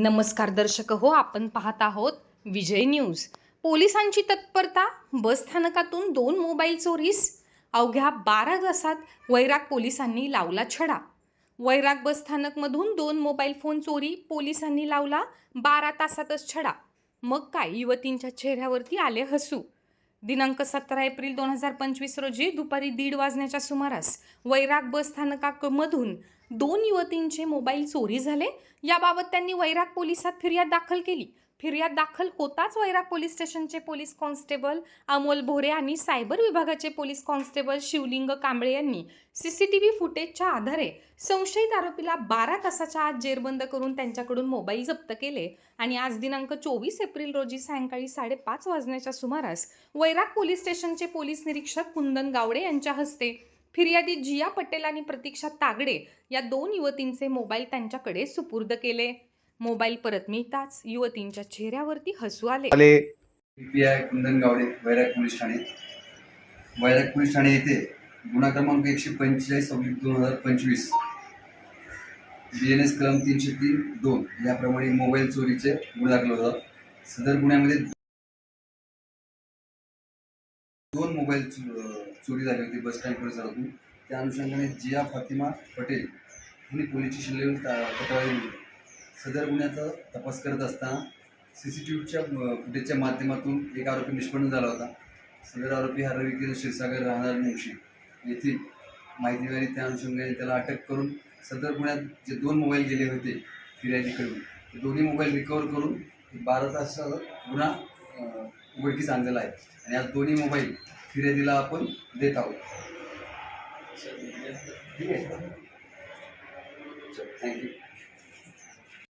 नमस्कार दर्शक हो आपण पाहत आहोत विजय न्यूज. पोलिसांची तत्परता बस स्थानकातून दोन मोबाईल चोरीस अवघ्या बारा तासात वैराग पोलिसांनी लावला छडा. वैराग बस स्थानकमधून दोन मोबाईल फोन चोरी पोलिसांनी लावला बारा तासातच छडा. मग काय युवतींच्या चेहऱ्यावरती आले हसू. दिनांक सतरा एप्रिल दोन हजार पंचवीस रोजी दुपारी दीड वाजण्याच्या सुमारास वैराग बस स्थानकामधून दोन युवतींचे मोबाईल चोरी झाले. याबाबत त्यांनी वैराग पोलिसात फिर्याद दाखल केली. फिर्याद दाखल होताच वैराग पोलीस स्टेशनचे पोलीस कॉन्स्टेबल अमोल भोरे आणि सायबर विभागाचे पोलीस कॉन्स्टेबल शिवलिंग कांबळे यांनी सीसीटीव्ही फुटेजच्या आधारे संशयित आरोपीला बारा तासाच्या आत जेरबंद करून त्यांच्याकडून मोबाईल जप्त केले. आणि आज दिनांक चोवीस एप्रिल रोजी सायंकाळी साडेपाच वाजण्याच्या सुमारास वैराग पोलीस स्टेशनचे पोलीस निरीक्षक कुंदन गावडे यांच्या हस्ते फिर्यादी जिया पटेल आणि प्रतीक्षा तागडे या दोन युवतींचे मोबाईल त्यांच्याकडे सुपूर्द केले. मोबाईल परत मिळताच युवतींच्या चेहऱ्यावरती हसू आले. आले. P I Kundan Gawade Vairag police Thane. Vairag police Thane येथे गुन्हा क्रमांक एकशे पंचेचाळीस सव्वीस दोन हजार पंचवीस. बी एन एस कलम तीनशे तीन दोन. याप्रमाणे मोबाईल चोरीचे गुन्हा दाखल होता सदर गुन्ह्यामध्ये दोन मोबाईल चोरी झाली होती बस स्टँड परिसरातून. त्या अनुषंगाने जिया फातिमा पटेल यांनी पोलीस स्टेशनला तक्रार दिली. होती. सदर गुन्ह्याचा तपास करत असताना सी सी टी व्हीच्या फुटेजच्या माध्यमातून एक आरोपी निष्पन्न झाला होता. सदर आरोपी हा रविकिरण क्षीरसागर राहणार मुंशी येथील माहिती मिळाली. त्या अनुषंगाने त्याला अटक करून सदर गुन्ह्यात जे दोन मोबाईल गेले होते फिर्यादीकडून ते दोन्ही मोबाईल रिकवर करून बारा तासाचा गुन्हा उघडकीस आणलेला आहे. आणि आज दोन्ही मोबाईल फिर्यादीला आपण देत आहोत. ठीक आहे. थँक्यू